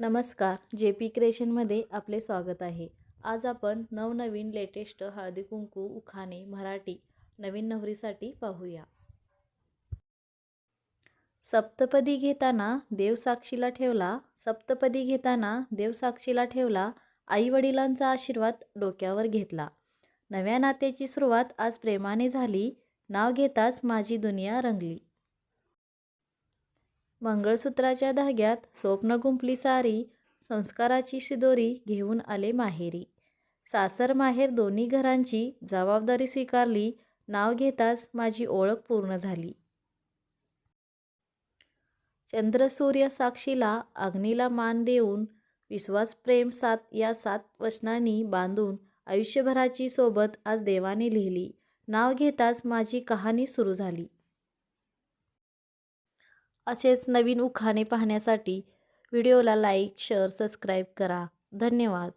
नमस्कार J P क्रिएशनमध्ये आपले स्वागत आहे. आज आपण नवनवीन लेटेस्ट हळदी कुंकू उखाणे मराठी नवीन नवरीसाठी पाहूया. सप्तपदी घेताना देवसाक्षीला ठेवला सप्तपदी घेताना देवसाक्षीला ठेवला आईवडिलांचा आशीर्वाद डोक्यावर घेतला. नव्या नात्याची सुरुवात आज प्रेमाने झाली नाव घेताच माझी दुनिया रंगली. मंगळसूत्राच्या धाग्यात स्वप्न गुंपली सारी संस्काराची शिदोरी घेऊन आले माहेरी. सासर माहेर दोन्ही घरांची जबाबदारी स्वीकारली नाव घेताच माझी ओळख पूर्ण झाली. चंद्र सूर्य साक्षीला अग्नीला मान देऊन विश्वास प्रेम सात या सात वचनांनी बांधून आयुष्यभराची सोबत आज देवाने लिहिली. नाव घेताच माझी कहाणी सुरू झाली. असेच नवीन उखाणे पाहण्यासाठी व्हिडिओला लाईक शेअर सबस्क्राईब करा. धन्यवाद.